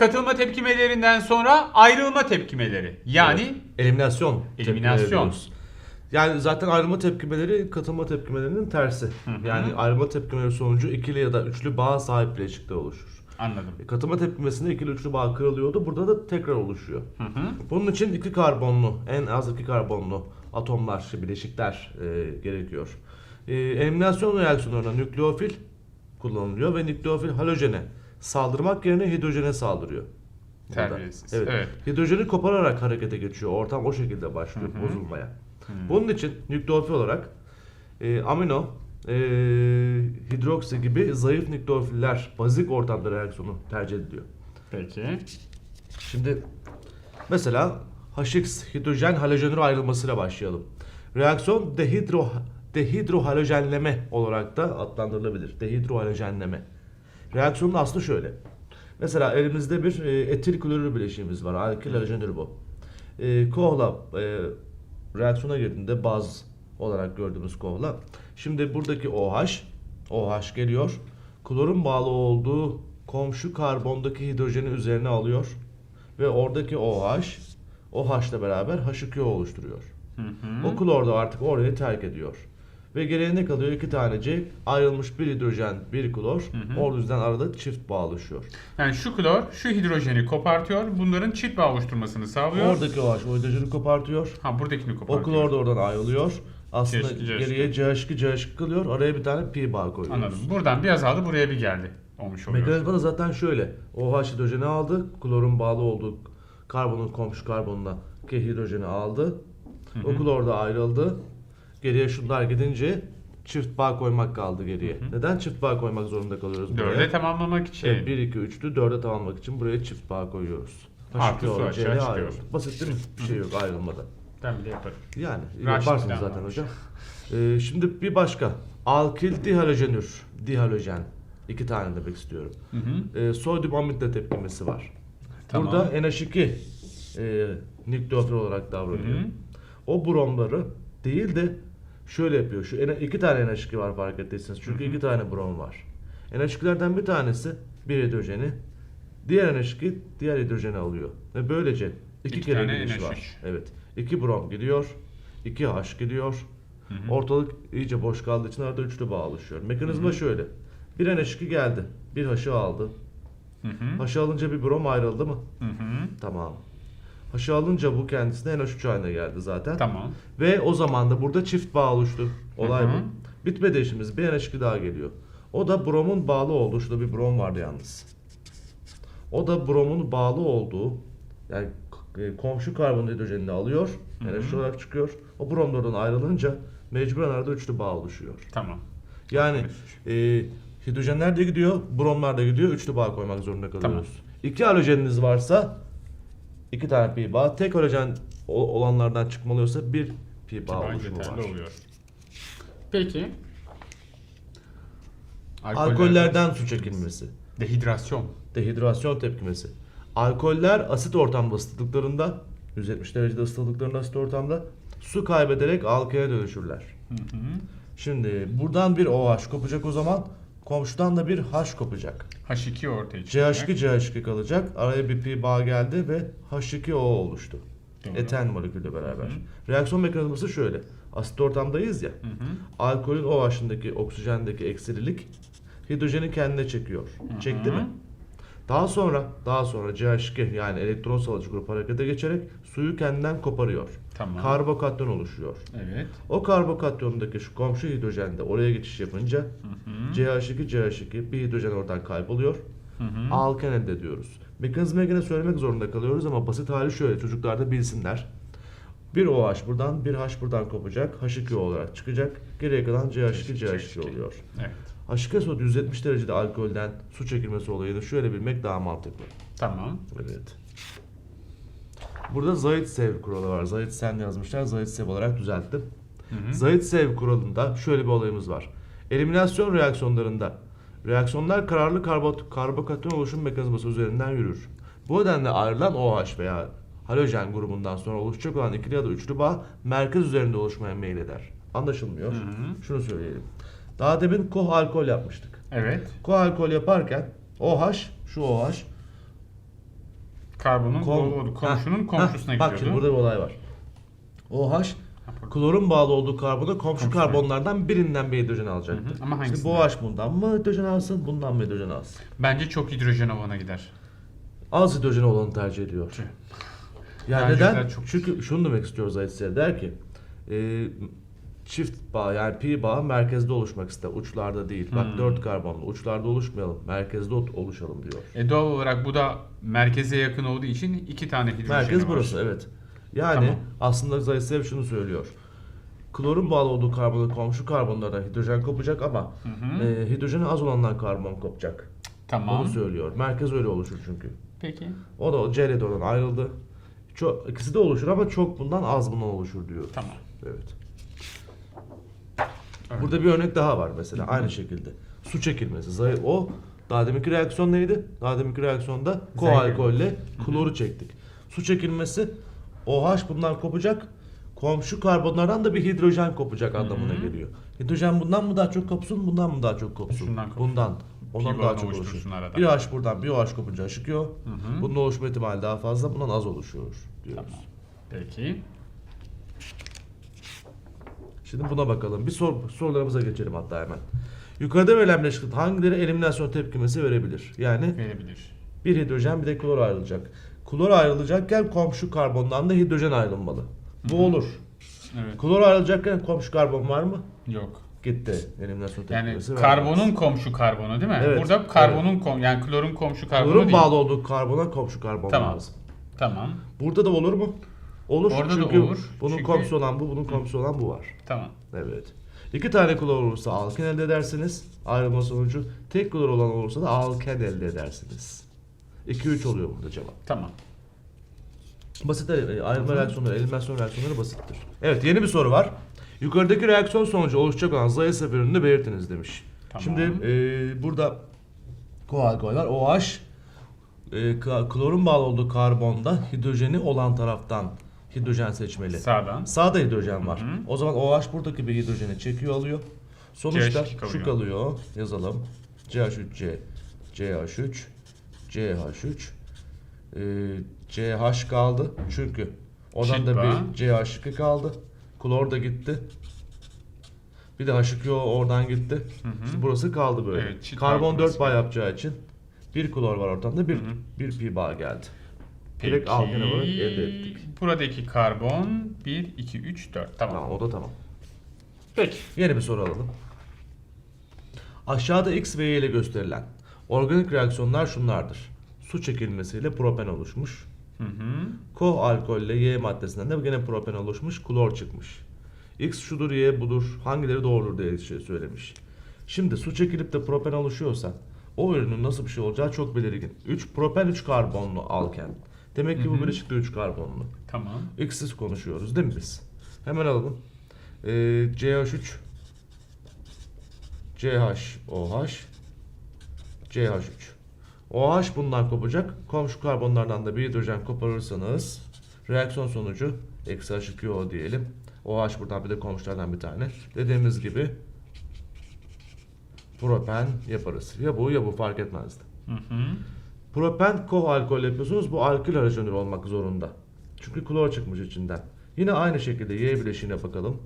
katılma tepkimelerinden sonra ayrılma tepkimeleri. Yani Eliminasyon. Eliminasyon. diyoruz. Yani zaten ayrılma tepkimeleri katılma tepkimelerinin tersi. Yani ayrılma tepkimeleri sonucu ikili ya da üçlü bağ sahip bileşikler oluşur. anladım. E, Katılma tepkimesinde ikili üçlü bağ kırılıyordu. Burada da tekrar oluşuyor. Hı hı. Bunun için iki karbonlu, en az iki karbonlu atomlar, bileşikler e, gerekiyor. E, eliminasyon reaksiyonlarında nükleofil kullanılıyor ve nükleofil halojene saldırmak yerine hidrojene saldırıyor. Burada. Terbiyesiz. Evet. Evet. Hidrojeni kopararak harekete geçiyor. Ortam o şekilde başlıyor bozulmaya. Bunun için nükleofil olarak e, amino, e, hidroksi gibi zayıf nükleofiller bazik ortamda reaksiyonu tercih ediliyor. Peki. Şimdi mesela HX hidrojen halojenür ayrılmasıyla başlayalım. Reaksiyon dehidro dehidrohalojenleme olarak da adlandırılabilir. Dehidrohalojenleme. Reaksiyonun aslı şöyle. Mesela elimizde bir e, etil klorür bileşiğimiz var. Alkil halojenür bu. E, kohla e, reaksiyona girdiğinde baz olarak gördüğümüz kohla. Şimdi buradaki OH OH geliyor. Klorun bağlı olduğu komşu karbondaki hidrojeni üzerine alıyor ve oradaki OH OH ile beraber H2O oluşturuyor. Hı hı. O klor da artık orayı terk ediyor. Ve geriye ne kalıyor? İki tanecik ayrılmış bir hidrojen, bir klor. O yüzden arada çift bağ oluşuyor. Yani şu klor şu hidrojeni kopartıyor. Bunların çift bağ oluşturmasını sağlıyor. Oradaki OH o hidrojeni kopartıyor. Ha buradakini O kopartıyor. klor da oradan ayrılıyor. Aslında CH2, CH2. geriye CH2 CH2 kalıyor. Araya bir tane pi bağ koyuyoruz. Anladım. Buradan bir azaldı buraya bir geldi. Olmuş oluyor. Mekanizma da zaten şöyle. OH hidrojeni aldı. Klorun bağlı olduğu karbonun komşu karbonuna ki hidrojeni aldı. O klor da ayrıldı. Geriye şunlar gidince çift bağ koymak kaldı geriye. Neden çift bağ koymak zorunda kalıyoruz buraya? Dörde tamamlamak için. Evet, 1 2 3'lü 4'e tamamlamak için buraya çift bağ koyuyoruz. Artı H2O, su aşağı çıkıyor. Basit değil mi? Bir şey yok ayrılmada. Ben bile yaparım. Yani falan zaten varmış. hocam. Ee, şimdi bir başka. Alkil dihalojenür. Dihalojen. İki tane demek istiyorum. Hı hı. Ee, sodyum amitle tepkimesi var. Tamam. Burada NH2 e, nükleofil olarak davranıyor. Hı hı. O bromları değil de şöyle yapıyor. Şu iki tane NH2 var fark ettiyseniz. Çünkü iki tane brom var. NH2'lerden bir tanesi bir hidrojeni, diğer NH2 diğer hidrojeni alıyor. Ve böylece iki, İki kere tane gidiş NH3. var. Evet. İki brom gidiyor, iki H gidiyor. Ortalık iyice boş kaldığı için arada üçlü bağ oluşuyor. Mekanizma şöyle. Bir NH2 geldi, bir H'ı aldı. Hı hı. H'ı alınca bir brom ayrıldı mı? Hı hı. Tamam. H'ı alınca bu kendisine NH3 haline geldi zaten. Tamam. Ve o zaman da burada çift bağ oluştu. Olay Hı hı. bu. Bitmedi işimiz. Bir NH2 daha geliyor. O da bromun bağlı olduğu. Şurada bir brom vardı yalnız. O da bromun bağlı olduğu yani e, komşu karbon hidrojenini alıyor. NH3 olarak çıkıyor. O brom da oradan ayrılınca mecburen arada üçlü bağ oluşuyor. Tamam. Yani e, hidrojenler de gidiyor, bromlar da gidiyor. Üçlü bağ koymak zorunda kalıyoruz. İki halojeniniz varsa iki tane pi bağ. Tek halojen olanlardan çıkmalıyorsa bir pi bağ Kibar oluşumu yeterli var. oluyor. Peki. Alkollerden su çekilmesi. Dehidrasyon. Dehidrasyon tepkimesi. Alkoller asit ortamda ısıtıldıklarında 170 derecede ısıtıldıklarında asit ortamda su kaybederek alkale dönüşürler. Hı hı. Şimdi buradan bir OH kopacak o zaman komşudan da bir H kopacak. H2 ortaya çıkacak. CH2 CH2 kalacak. Araya bir pi bağ geldi ve H2O oluştu. Doğru. Eten molekülle beraber. Reaksiyon mekanizması şöyle. Asit ortamdayız ya. Hı hı. Alkolün OH'ındaki oksijendeki eksililik hidrojeni kendine çekiyor. Çekti hı. mi? Daha sonra daha sonra CH2 yani elektron salıcı grup harekete geçerek suyu kendinden koparıyor. Tamam. Karbokatyon oluşuyor. Evet. O karbokatyondaki şu komşu hidrojen de oraya geçiş yapınca CH2 CH2 bir hidrojen oradan kayboluyor. Hı hı. Alken elde ediyoruz. Mekanizmayı gene söylemek zorunda kalıyoruz ama basit hali şöyle çocuklar da bilsinler. Bir OH buradan bir H buradan kopacak. H2O olarak çıkacak. Geriye kalan CH2 CH2 oluyor. Evet. H2 sodu 170 derecede alkolden su çekilmesi olayını şöyle bilmek daha mantıklı. Tamam. Evet. Burada Zaitsev kuralı var. Zaitsev yazmışlar. Zaitsev olarak düzelttim. Hı hı. Zaitsev kuralında şöyle bir olayımız var. Eliminasyon reaksiyonlarında reaksiyonlar kararlı karbot, karbokatyon oluşum mekanizması üzerinden yürür. Bu nedenle ayrılan OH veya halojen grubundan sonra oluşacak olan ikili ya da üçlü bağ merkez üzerinde oluşmaya meyleder. Anlaşılmıyor. Hı hı. Şunu söyleyelim. Daha demin koh alkol yapmıştık. Evet. Koh alkol yaparken OH, şu OH Karbonun Kom- komşunun Heh, komşusuna heh, Bak şimdi burada bir olay var. OH Ha, klorun bağlı olduğu karbona komşu Komşu. karbonlardan birinden bir hidrojen alacaktı. Hı hı, ama Şimdi hangisinden? bu OH bundan mı hidrojen alsın, bundan mı hidrojen alsın? Bence çok hidrojen ovana gider. Az hidrojen olanı tercih ediyor. Yani Tercihler neden? çok- Çünkü şunu demek istiyoruz size. Der ki e, çift bağ yani pi bağ merkezde oluşmak ister. Uçlarda değil. Bak Hmm. 4 karbonlu. Uçlarda oluşmayalım. Merkezde ot- oluşalım diyor. E doğal olarak bu da merkeze yakın olduğu için iki tane hidrojen Merkez var. burası evet. Yani Tamam. aslında size şunu söylüyor. Klorun bağlı olduğu karbonun komşu karbonlara hidrojen kopacak ama hı. e, hidrojeni az olandan karbon kopacak. Tamam. Onu söylüyor. Merkez öyle oluşur çünkü. Peki. O da C'yle de oradan ayrıldı. Çok, ikisi de oluşur ama çok bundan az bundan oluşur diyor. Tamam. Evet. Burada bir örnek daha var mesela aynı şekilde. Su çekilmesi. Zay- O daha deminki reaksiyon neydi? Daha deminki reaksiyonda koalkolle kloru çektik. Su çekilmesi OH bundan kopacak. Komşu karbonlardan da bir hidrojen kopacak anlamına geliyor. Hidrojen bundan mı daha çok kopsun, bundan mı daha çok kopsun? Şundan kopsun. bundan. Ondan Pi daha çok oluşur. arada. Bir H buradan bir OH kopunca çıkıyor. hı. Bunun oluşma ihtimali daha fazla, bundan az oluşuyor diyoruz. Tamam. Peki. Şimdi buna bakalım. Bir sor, sorularımıza geçelim hatta hemen. Yukarıda verilen bileşik hangileri eliminasyon tepkimesi verebilir? Yani Verebilir. bir hidrojen bir de klor ayrılacak. Klor ayrılacakken komşu karbondan da hidrojen ayrılmalı. Bu olur. Evet. Klor ayrılacakken komşu karbon var mı? Yok. Gitti. Eliminasyon Yani tepkimesi vermez. karbonun komşu karbonu değil mi? Evet, Burada karbonun kom yani klorun komşu karbonu Klorun değil. bağlı olduğu karbona komşu karbon Tamam. lazım. Tamam. Burada da olur mu? Olur. Orada da çünkü olur. bunun Çünkü- komşusu olan bu, bunun komşusu olan bu var. Tamam. Evet. İki tane klor olursa alken elde edersiniz. Ayrılma sonucu tek klor olan olursa da alken elde edersiniz. 2-3 oluyor burada cevap. Tamam. Basit e, ayrılma reaksiyonları, eliminasyon reaksiyonları basittir. Evet yeni bir soru var. Yukarıdaki reaksiyon sonucu oluşacak olan zayıf seferini belirtiniz demiş. Tamam. Şimdi e, burada koalkol var. OH e, klorun bağlı olduğu karbonda hidrojeni olan taraftan hidrojen seçmeli. Sağdan. Sağda hidrojen var. Hı hı. O zaman OH buradaki bir hidrojeni çekiyor alıyor. Sonuçta CH2 kalıyor. şu kalıyor. Yazalım. CH3C, CH3, CH3, e, CH kaldı. Çünkü oradan da bir CH2 kaldı. Klor da gitti. Bir de H2O oradan gitti. Hı hı. İşte burası kaldı böyle. Evet, çift Karbon bağ 4 burası. bağ yapacağı için bir klor var ortamda bir Hı hı. bir pi bağ geldi. Peki. Direkt alkene olarak elde ettik. Buradaki karbon 1, 2, 3, 4. Tamam. Tamam o da tamam. Peki. Yeni bir soru alalım. Aşağıda X ve Y ile gösterilen organik reaksiyonlar şunlardır. Su çekilmesiyle propen oluşmuş. Hı hı. Ko alkolle Y maddesinden de gene propen oluşmuş, klor çıkmış. X şudur, Y budur, hangileri doğrudur diye şey söylemiş. Şimdi su çekilip de propen oluşuyorsa o ürünün nasıl bir şey olacağı çok belirgin. 3 propen 3 karbonlu alken. Demek ki Hı bu hı. bileşik de 3 karbonlu. Tamam. X'siz konuşuyoruz değil mi biz? Hemen alalım. Ee, CH3 CHOH CH3 OH bundan kopacak. Komşu karbonlardan da bir hidrojen koparırsanız reaksiyon sonucu eksi H2O diyelim. OH buradan bir de komşulardan bir tane. Dediğimiz gibi propen yaparız. Ya bu ya bu fark etmezdi. Hı hı. Propen koalkol yapıyorsunuz. Bu alkil halojenür olmak zorunda. Çünkü klor çıkmış içinden. Yine aynı şekilde Y bileşiğine bakalım.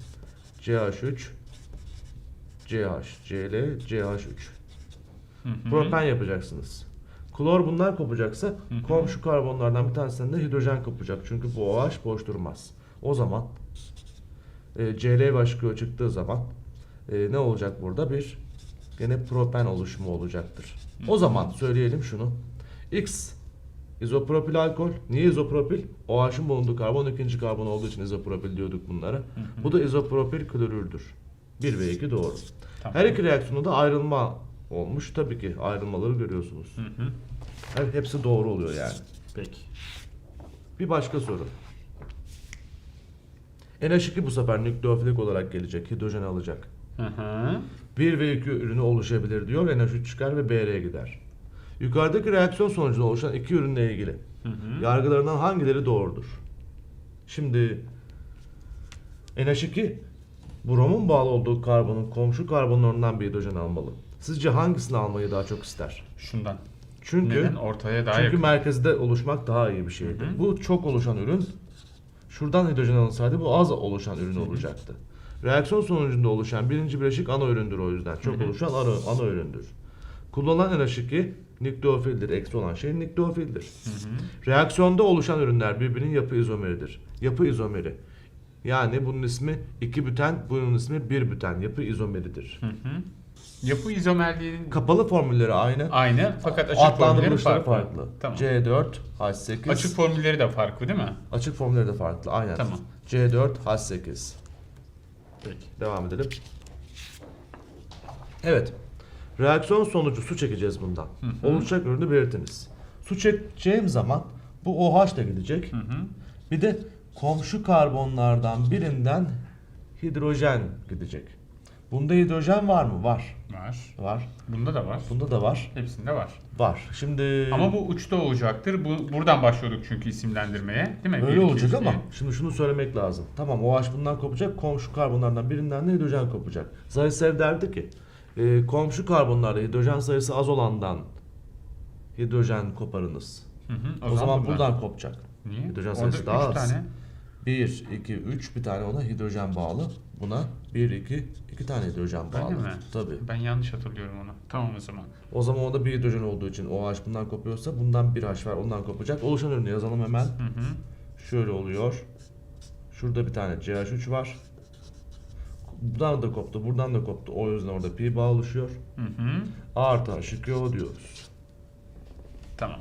CH3 CH, Cl, CH3. Hı hı. Propen yapacaksınız. Klor bunlar kopacaksa komşu karbonlardan bir tanesinden de hidrojen kopacak. Çünkü bu OH boş durmaz. O zaman e, Cl başlıyor çıktığı zaman e, ne olacak burada? Bir gene propen oluşumu olacaktır. O zaman söyleyelim şunu. X izopropil alkol. Niye izopropil? OH'ın bulunduğu karbon ikinci karbon olduğu için izopropil diyorduk bunlara. Bu da izopropil klorürdür. 1 ve 2 doğru. Tamam. Her iki reaksiyonda da ayrılma olmuş. Tabii ki ayrılmaları görüyorsunuz. Hı hı. Hepsi doğru oluyor yani. Peki. Bir başka soru. NH2 bu sefer nükleofilik olarak gelecek. Hidrojen alacak. Hı hı. 1 ve 2 ürünü oluşabilir diyor. NH3 çıkar ve Br'ye gider. Yukarıdaki reaksiyon sonucunda oluşan iki ürünle ilgili Hı hı. yargılarından hangileri doğrudur? Şimdi NH2 bromun bağlı olduğu karbonun komşu karbonlarından bir hidrojen almalı. Sizce hangisini almayı daha çok ister? Şundan. Çünkü Neden? Ortaya daha çünkü yakın. merkezde oluşmak daha iyi bir şeydi. Bu çok oluşan ürün şuradan hidrojen alınsaydı bu az oluşan ürün olacaktı. Reaksiyon sonucunda oluşan birinci bileşik ana üründür o yüzden. Çok oluşan ana, ana üründür. Kullanılan NH2 nükleofildir. Eksi olan şey nükleofildir. Reaksiyonda oluşan ürünler birbirinin yapı izomeridir. Yapı izomeri. Yani bunun ismi 2 büten, bunun ismi 1 büten. Yapı izomeridir. Hı hı. Yapı izomerliğinin Kapalı formülleri aynı. aynı fakat açık formülleri farklı. farklı. Tamam. C4, H8. Açık formülleri de farklı değil mi? Açık formülleri de farklı. Aynen. Tamam. C4, H8. Peki. Devam edelim. Evet. Reaksiyon sonucu su çekeceğiz bundan. Oluşacak ürünü belirtiniz. Su çekeceğim zaman bu OH da gidecek. Hı hı. Bir de komşu karbonlardan birinden hidrojen gidecek. Bunda hidrojen var mı? Var. Var. Var. Bunda da var. Bunda da var. Hepsinde var. Var. Şimdi Ama bu uçta olacaktır. Bu buradan başlıyorduk çünkü isimlendirmeye, değil mi? Öyle Bir, iki, olacak üç ama diye. şimdi şunu söylemek lazım. Tamam OH bundan kopacak, komşu karbonlardan birinden de hidrojen kopacak. Zaysev derdi ki e, komşu karbonlarda hidrojen sayısı az olandan hidrojen koparınız. Hı hı. O, zaman buradan kopacak. Niye? hidrojen Orada sayısı üç daha az. tane. 1, 2, 3 bir tane ona hidrojen bağlı. Buna 1, 2, 2 tane hidrojen bağlı. Öyle mi? Tabii. Ben yanlış hatırlıyorum onu. Tamam o zaman. O zaman onda bir hidrojen olduğu için OH bundan kopuyorsa bundan bir H var ondan kopacak. Oluşan ürünü yazalım hemen. Hı hı. Şöyle oluyor. Şurada bir tane CH3 var. Buradan da koptu, buradan da koptu. O yüzden orada pi bağ oluşuyor. Hı hı. A artı H2O diyoruz. Tamam.